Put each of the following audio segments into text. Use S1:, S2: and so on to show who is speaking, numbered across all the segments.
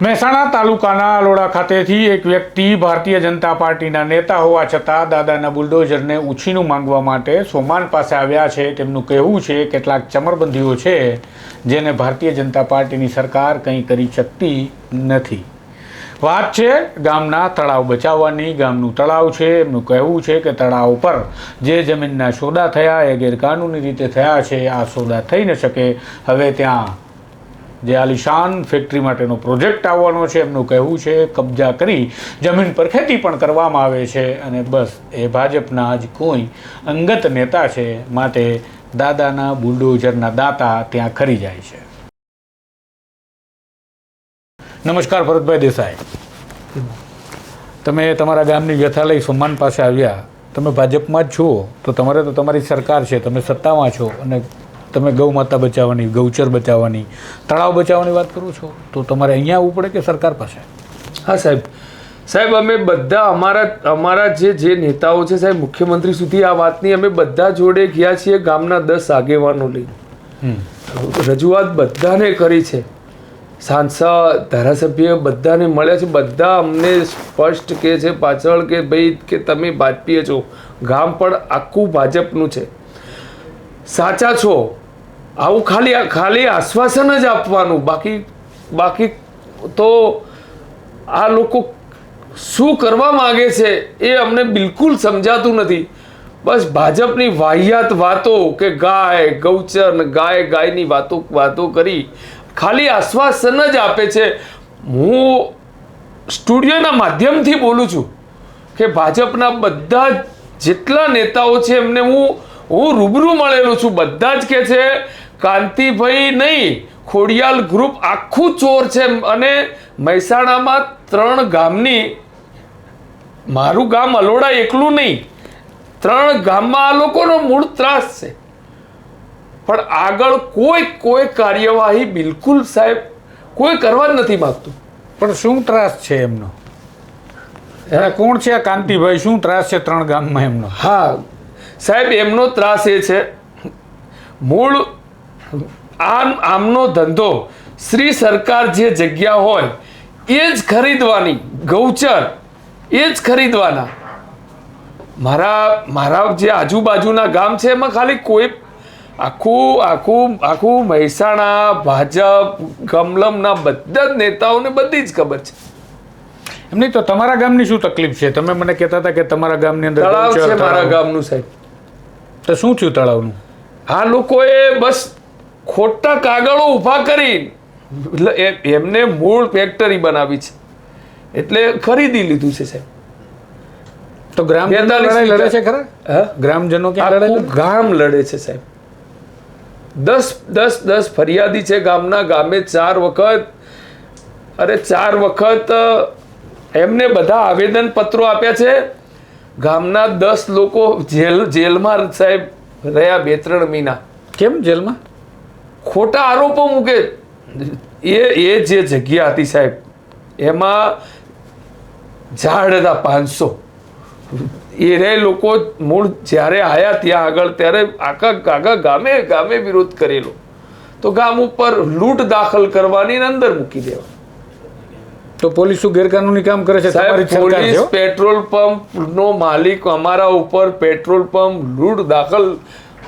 S1: મહેસાણા તાલુકાના અલોડા ખાતેથી એક વ્યક્તિ ભારતીય જનતા પાર્ટીના નેતા હોવા છતાં દાદાના બુલડોઝરને ઉછીનું માંગવા માટે સોમાન પાસે આવ્યા છે. તેમનું કહેવું છે, કેટલાક ચમરબંધીઓ છે, જેને ભારતીય જનતા પાર્ટીની સરકાર કંઈ કરી શકતી નથી. વાત છે ગામના તળાવ બચાવવાની. ગામનું તળાવ છે, એમનું કહેવું છે કે તળાવ પર જે જમીનના સોદા થયા, એ ગેરકાનૂની રીતે થયા છે. આ સોદા થઈ ન શકે. હવે ત્યાં જે આલિશાન ફેક્ટરી માટેનો પ્રોજેક્ટ આવવાનો છે, એમનું કહેવું છે, કબજા કરી જમીન પર ખેતી પણ કરવામાં આવે છે અને બસ, એ ભાજપના જ કોઈ અંગત નેતા છે, માટે દાદાના બુલડોઝરના દાતા ત્યાં ખરી જાય છે. નમસ્કાર, ભરતભાઈ દેસાઈ. તમે તમારા ગામની વ્યથા લઈ સોમાન પાસે આવ્યા. તમે ભાજપમાં જ છો, તો તમારે તો તમારી સરકાર છે, તમે સત્તામાં છો અને તમે ગૌ માતા બચાવવાની ગૌચર બચાવવાની તળાવ બચાવવાની વાત કરો છો તો તમારે અહીંયા આવવું પડે કે સરકાર પાસે?
S2: હા સાહેબ. સાહેબ અમે બધા અમારા અમારા જે જે નેતાઓ છે સાહેબ મુખ્યમંત્રી સુધી આ વાતની અમે બધા જોડે ગયા છીએ ગામના દસ આગેવાનો લઈને. રજૂઆત બધાને કરી છે. સાંસદ ધારાસભ્ય બધાને મળ્યા છે. બધા અમને સ્પષ્ટ કે છે પાછળ કે ભાઈ કે તમે ભાજપીય છો. ગામ પણ આખું ભાજપનું છે. સાચા છો. આવું ખાલી ખાલી આશ્વાસન જ આપવાનું. બાકી બાકી તો આ લોકો શું કરવા માગે છે એ અમને બિલકુલ સમજાતું નથી. બસ ભાજપની વાહિયાત વાતો કે ગાય, ગૌચર, ગાય, ગાયની વાતો વાતો કરી ખાલી આશ્વાસન જ આપે છે. હું સ્ટુડિયોના માધ્યમથી બોલું છું કે ભાજપના બધા જેટલા નેતાઓ છે એમને હું હું રૂબરૂ મળેલો છું. બધા જ કે છે કાંતિભાઈ નહીં ખોડિયાલ ગ્રુપ આખું ચોર છે. અને મહેસાણામાં ત્રણ ગામની મારું ગામ અલોડા એકલું નહીં ત્રણ ગામમાં આ લોકોનો મૂળ ત્રાસ છે. પણ આગળ કોઈ કોઈ કાર્યવાહી બિલકુલ સાહેબ કોઈ કરવા જ નથી માગતું.
S1: પણ શું ત્રાસ છે એમનો? કોણ છે આ કાંતિભાઈ? શું ત્રાસ છે ત્રણ ગામમાં એમનો?
S2: હા સાહેબ એમનો ત્રાસ એ છે. મૂળ આમ આમનો ધંધો શ્રી સરકાર જે જગ્યા હોય એ જ ખરીદવાની. ગૌચર એ જ ખરીદવાના. મારા મારા જે આજુબાજુના ગામ છે એમાં ખાલી કોઈ આખું આખું આખું મહેસાણા ભાજપ ગમલમના બધા જ નેતાઓને બધી જ ખબર છે.
S1: એમ નહીં તો તમારા ગામની શું તકલીફ છે? તમે મને કહેતા હતા કે તમારા ગામની અંદર
S2: તળાવ છે મારા ગામનું સાહેબ.
S1: તો શું થયું તળાવનું?
S2: આ લોકોએ બસ ખોટા કાગળો ઊભા કરી એટલે એમને મૂળ ફેક્ટરી બનાવી છે. એટલે ખરીદી લીધું છે સાહેબ.
S1: તો ગ્રામ લડે છે ખરા?
S2: હા?
S1: ગ્રામજનો
S2: ગામ લડે છે સાહેબ. દસ દસ દસ ફરિયાદી છે ગામના ગામે ચાર વખત અરે ચાર વખત એમને બધા આવેદન પત્રો આપ્યા છે. ગામના દસ લોકો જેલ જેલમાં સાહેબ રહ્યા બે ત્રણ મહિના.
S1: કેમ જેલમાં?
S2: ખોટા આરોપો મૂકે. એ એ જે જગ્યા હતી સાહેબ એમાં ઝાડ હતા પાંચસો. એ રે લોકો મૂળ જ્યારે આવ્યા ત્યાં આગળ ત્યારે આખા આખા ગામે ગામે વિરોધ કરેલો. તો ગામ ઉપર લૂંટ દાખલ કરવાની અંદર મૂકી દેવા.
S1: તો પોલીસ શું ગેરકાનૂની કામ કરે છે? તમારી
S2: સાહેબ
S1: સરકાર છે
S2: પેટ્રોલ પંપ નો માલિક અમારા ઉપર પેટ્રોલ પંપ લૂંટ દાખલ.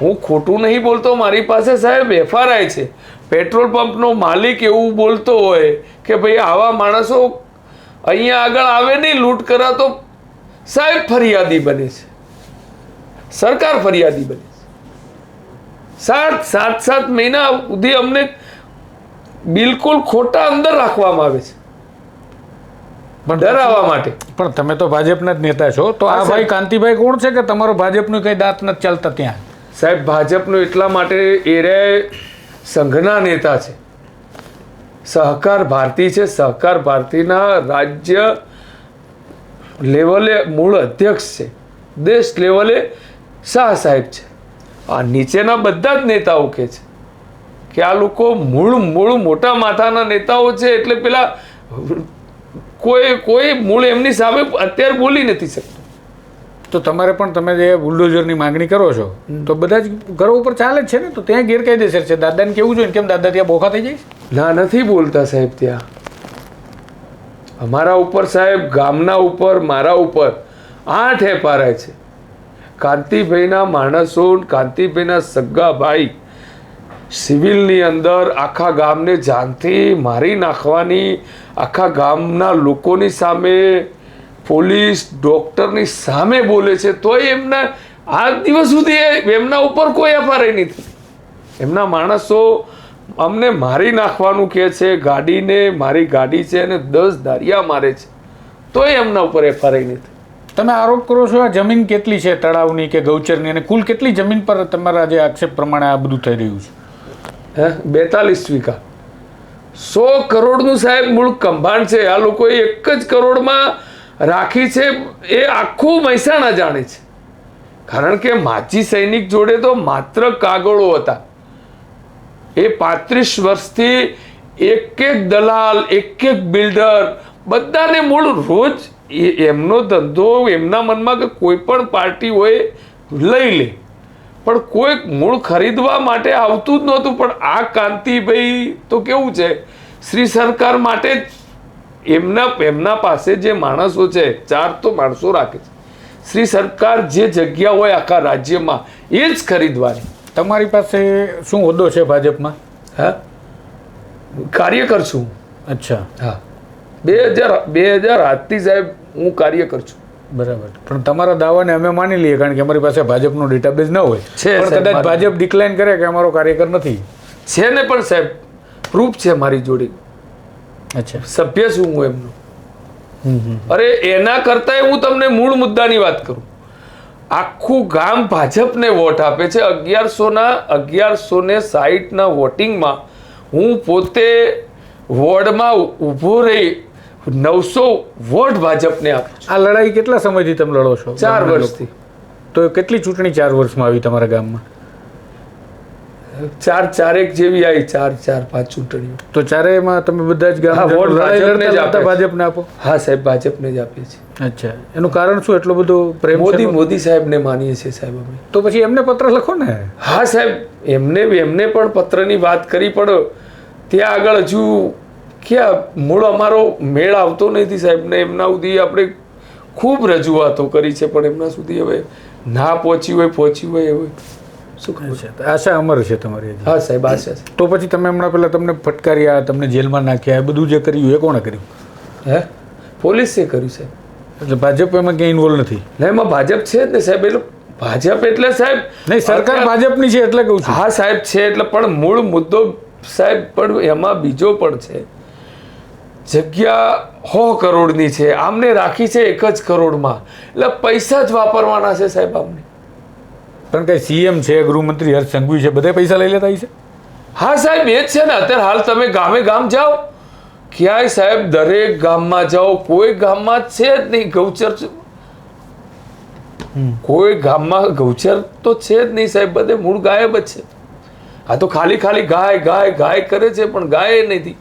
S2: હું ખોટું નહીં બોલતો? મારી પાસે સાહેબ એફઆરઆઈ છે. પેટ્રોલ પંપનો માલિક એવું બોલતો હોય કે ભાઈ આવા માણસો અહીંયા આગળ આવે નહીં લૂંટ કરા તો સાહેબ ફરિયાદી બને છે. સરકાર ફરિયાદી બને છે. સાત સાત સાત મહિના સુધી અમને બિલકુલ ખોટા અંદર રાખવામાં આવે છે.
S1: પણ
S2: ડરાવવા માટે.
S1: પણ તમે તો ભાજપના જ નેતા છો. તો આ ભાઈ. કાંતિભાઈ કોણ છે કે તમારો ભાજપનું કઈ દાંત નથી ચાલતા ત્યાં?
S2: સાહેબ ભાજપનું એટલા માટે એરે સંઘના નેતા છે. સહકાર ભારતી છે. સહકાર ભારતીના રાજ્ય લેવલે મૂળ અધ્યક્ષ છે. દેશ લેવલે શાહ સાહેબ છે. આ નીચેના બધા જ નેતાઓ કે છે કે આ લોકો મૂળ મૂળ મોટા માથાના નેતાઓ છે. એટલે પેલા કોઈ કોઈ મૂળ એમની સામે અત્યારે બોલી નથી શકતું.
S1: તો તમારે પણ તમે જે બુલડોઝરની માંગણી કરો છો તો બધા જ ઘરો ઉપર ચાલે જ છે ને? તો ત્યાં ગેરકાયદેસર છે. દાદાને કેવું જોઈએ? કેમ દાદા ત્યાં બોખા થઈ જાય?
S2: ના નથી બોલતા સાહેબ ત્યાં. અમારા ઉપર સાહેબ ગામના ઉપર મારા ઉપર આઠ એપારાય છે. કાંતિભાઈના માણસો કાંતિભાઈના સગા ભાઈ સિવિલની અંદર આખા ગામને જાનથી મારી નાખવાની આખા ગામના લોકોની સામે પોલીસ ડોક્ટરની સામે બોલે છે તોય એમના આ દિવસ સુધી એમના ઉપર કોઈ એફઆરઆઈ નથી એમના માણસો અમને મારી નાખવાનું કહે છે ગાડીને મારી ગાડી છે અને દસ દારિયા મારે છે. તોય એમના ઉપર એફઆરઆઈ નથી
S1: તમે આરોપ કરો છો આ જમીન કેટલી છે તળાવની કે ગૌચરની અને કુલ કેટલી જમીન પર તમારા જે આક્ષેપ પ્રમાણે આ બધું થઈ રહ્યું છે?
S2: હે? બેતાલીસ વીઘા. સો કરોડનું સાહેબ મૂળ કંભાંડ છે. આ લોકોએ એક જ કરોડમાં રાખી છે. એ આખું મહેસાણા જાણે છે. કારણ કે માજી સૈનિક જોડે તો માત્ર કાગળો હતા. એ પાંત્રીસ વર્ષથી એક એક દલાલ, એક એક બિલ્ડર બધાને મૂળ રોજ એમનો ધંધો એમના મનમાં કે કોઈ પણ પાર્ટી હોય લઈ લે. પણ કોઈક મૂળ ખરીદવા માટે આવતું જ નહોતું. પણ આ કાંતિભાઈ તો કેવું છે? શ્રી સરકાર માટે જ એમના એમના પાસે જે માણસો છે ચાર તો માણસો રાખે છે. શ્રી સરકાર જે જગ્યા હોય આખા રાજ્યમાં એ જ ખરીદવાની.
S1: તમારી પાસે શું હોદ્દો છે ભાજપમાં?
S2: હા? કાર્યકર છું
S1: અચ્છા.
S2: હા. બે હજાર બે હજાર આજથી સાહેબ હું કાર્યકર છું.
S1: બરાબર. પણ તમારા દાવાને અમે માની લઈએ કારણ કે અમારી પાસે ભાજપનો ડેટાબેઝ ન હોય.
S2: છે,
S1: પણ કદાચ ભાજપ ડિક્લાઇન કરે કે અમારો કાર્યકર નથી.
S2: છે ને પણ સાહેબ પ્રૂફ છે મારી જોડે.
S1: અચ્છા.
S2: સભ્ય છું હું એમનો. અરે એના કરતાંય હું તમને મૂળ મુદ્દાની વાત કરું. આખું ગામ ભાજપને વોટ આપે છે. અગિયારસોના અગિયારસો ને સાહીઠના વોટિંગમાં હું પોતે વોર્ડમાં ઊભો રહી નવસો વોટ ભાજપને
S1: આ લડાઈ કેટલા સમયથી તમે લડો છો?
S2: ચાર વર્ષથી.
S1: તો કેટલી ચૂંટણી ચાર વર્ષમાં આવી તમારા ગામમાં?
S2: ચાર ચારેક જેવી આવી ચાર ચાર પાંચ ચૂંટણીઓ.
S1: તો ચારેયમાં તમે બધા જ ગામ
S2: વોટ ભાજપને જ આપે.
S1: ભાજપને
S2: હા સાહેબ ભાજપને જ આપીએ છીએ.
S1: અચ્છા. એનું કારણ શું? એટલો બધો પ્રેમ
S2: મોદી મોદી સાહેબને માનીએ છીએ સાહેબ અમે.
S1: તો પછી એમને પત્ર લખો ને.
S2: હા સાહેબ એમને એમને પણ પત્રની વાત કરી પણ ત્યાં આગળ હજુ ક્યાં મૂળ અમારો મેળ આવતો નથી સાહેબ ને એમના સુધી આપણે ખૂબ રજૂઆતો કરી છે પણ એમના સુધી હવે ના પહોંચી હોય પહોંચી હોય એવું. શું ખબર
S1: છે આશા અમર છે તમારી
S2: હા સાહેબ આશા છે.
S1: તો પછી તમે હમણાં પહેલાં તમને ફટકાર્યા તમને જેલમાં નાખ્યા બધું જે કર્યું એ કોણે કર્યું?
S2: હે? પોલીસે કર્યું સાહેબ.
S1: એટલે ભાજપ એમાં ક્યાંય ઇન્વોલ્વ નથી?
S2: ને એમાં ભાજપ છે જ ને સાહેબ. એટલે ભાજપ એટલે સાહેબ
S1: નહીં સરકાર ભાજપની છે એટલે કહું છું.
S2: હા સાહેબ છે એટલે પણ મૂળ મુદ્દો સાહેબ પણ એમાં બીજો પણ છે. જગ્યા સો કરોડની છે આમને રાખી છે એક જ કરોડમાં. એટલે પૈસા જ વાપરવાના છે સાહેબ આમને.
S1: પણ કે સીએમ છે ગૃહમંત્રી હર્ષ સંઘવી છે બધા પૈસા લઈ લેતા છે?
S2: હા સાહેબ એ જ છે ને. અત્યારે હાલ તમે ગામે ગામ જાઓ ક્યાંય સાહેબ દરેક ગામમાં જાઓ કોઈ ગામમાં છે જ નહીં ગૌચર. કોઈ ગામમાં ગૌચર તો છે જ નહીં સાહેબ બધે મૂળ ગાયબ જ છે. આ તો ખાલી ખાલી ગાય ગાય ગાય કરે છે પણ ગાય નથી.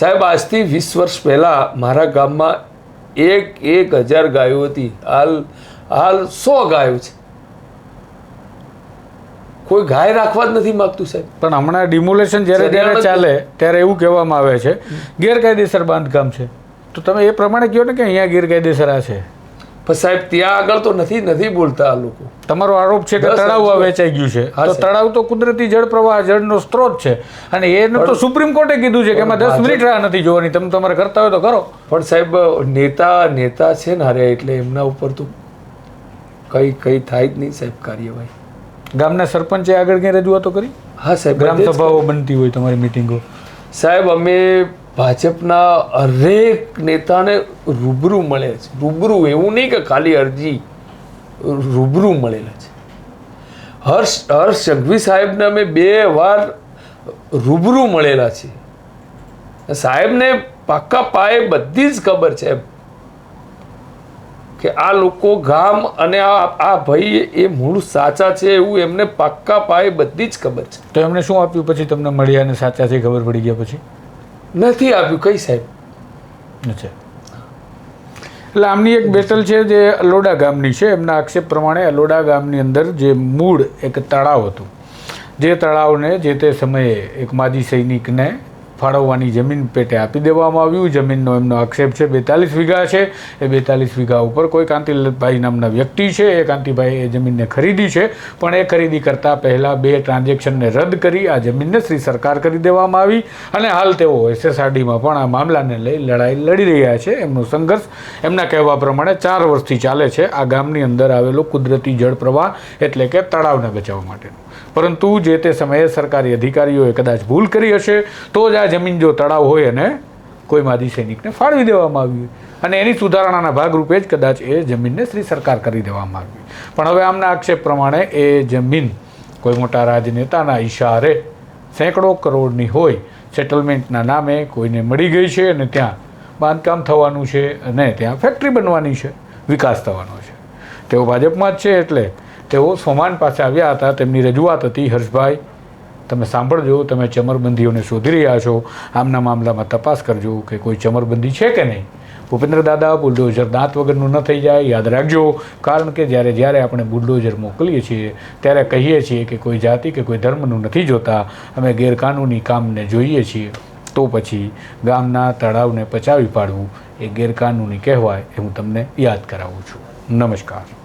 S2: સાહેબ આજથી વીસ વર્ષ પહેલા મારા ગામમાં એક એક હજાર ગાયો હતી. હાલ હાલ સો ગાયો છે. કોઈ ગાય રાખવા જ નથી માગતું સાહેબ.
S1: પણ હમણાં ડિમોલેશન જ્યારે જ્યારે ચાલે ત્યારે એવું કહેવામાં આવે છે ગેરકાયદેસર બાંધકામ છે. તો તમે એ પ્રમાણે કહો ને કે અહીંયા ગેરકાયદેસર આ છે.
S2: પણ સાહેબ ત્યાં આગળ તો નથી નથી બોલતા આ લોકો.
S1: તમારો આરોપ છે કે તળાવ વેચાઈ ગયું છે. તો તળાવ તો કુદરતી જળ પ્રવાહ જળનો સ્ત્રોત છે. અને એનું તો સુપ્રીમ કોર્ટે કીધું છે કે એમાં દસ મિનિટ રાહ નથી જોવાની. તમે તમારે કરતા હોય તો કરો.
S2: પણ સાહેબ નેતા નેતા છે ને હારે એટલે એમના ઉપર તો કઈ કઈ થાય જ નહીં સાહેબ કાર્યવાહી.
S1: ગામના સરપંચે આગળ ક્યાંય રજૂઆતો કરી?
S2: હા સાહેબ
S1: ગ્રામ સભાઓ બનતી હોય તમારી મિટિંગો
S2: સાહેબ અમે ભાજપના હરેક નેતાને રૂબરૂ મળે છે. રૂબરૂ એવું નહીં કે ખાલી અરજી રૂબરૂ મળેલા છે. હર્ષ હર્ષ સંઘવી સાહેબને અમે બે વાર રૂબરૂ મળેલા છીએ સાહેબને પાક્કા પાયે બધી જ ખબર છે કે આ લોકો ગામ અને આ આ ભાઈ એ મૂળ સાચા છે એવું એમને પાક્કા પાયે બધી જ ખબર છે.
S1: તો એમને શું આપ્યું પછી તમને મળ્યા અને સાચા છે ખબર પડી ગયા પછી?
S2: નથી આપ્યું. કઈ સાહેબ?
S1: એટલે આમની એક બેટલ છે જે અલોડા ગામની છે. એમના આક્ષેપ પ્રમાણે અલોડા ગામની અંદર જે મૂળ એક તળાવ હતું. જે તળાવને જે તે સમયે એક માજી સૈનિકને ફાળવવાની જમીન પેટે આપી દેવામાં આવ્યું. જમીનનો એમનો આક્ષેપ છે, બેતાલીસ વીઘા છે. એ બેતાલીસ વીઘા ઉપર કોઈ કાંતિભાઈ નામના વ્યક્તિ છે. એ કાંતિભાઈ એ જમીનને ખરીદી છે. પણ એ ખરીદી કરતાં પહેલાં બે ટ્રાન્ઝેક્શનને રદ કરી આ જમીનને શ્રી સરકાર કરી દેવામાં આવી અને હાલ તેઓ એસએસઆરડીમાં પણ આ મામલાને લઈ લડાઈ લડી રહ્યા છે. એમનો સંઘર્ષ એમના કહેવા પ્રમાણે ચાર વર્ષથી ચાલે છે. આ ગામની અંદર આવેલો કુદરતી જળ પ્રવાહ એટલે કે તળાવને બચાવવા માટેનો. પરંતુ જે તે સમયે સરકારી અધિકારીઓએ કદાચ ભૂલ કરી હશે, તો જ આ જમીન જો તળાવ હોય અને કોઈ માજી સૈનિકને ફાળવી દેવામાં આવી અને એની સુધારણાના ભાગરૂપે જ કદાચ એ જમીનને શ્રી સરકાર કરી દેવામાં આવી પણ હવે આમના આક્ષેપ પ્રમાણે એ જમીન કોઈ મોટા રાજનેતાના ઈશારે સેંકડો કરોડની હોય, સેટલમેન્ટના નામે કોઈને મળી ગઈ છે અને ત્યાં બાંધકામ થવાનું છે અને ત્યાં ફેક્ટરી બનવાની છે, વિકાસ થવાનો છે. તેઓ ભાજપમાં જ છે એટલે તેઓ સોમાન પાસે આવ્યા હતા, તેમની રજૂઆત હતી, હર્ષભાઈ તમે સાંભળજો, તમે ચમરબંધીઓને શોધી રહ્યા છો, આમના મામલામાં તપાસ કરજો કે કોઈ ચમરબંધી છે કે નહીં. ભૂપેન્દ્ર દાદા બુલડોઝર દાંત વગરનું ન થઈ જાય, યાદ રાખજો. કારણ કે જ્યારે જ્યારે આપણે બુલડોઝર મોકલીએ છીએ, ત્યારે કહીએ છીએ કે કોઈ જાતિ કે કોઈ ધર્મનું નથી જોતા. અમે ગેરકાનૂની કામને જોઈએ છીએ. તો પછી ગામના તળાવને પચાવી પાડવું એ ગેરકાનૂની કહેવાય એ હું તમને યાદ કરાવું છું. નમસ્કાર.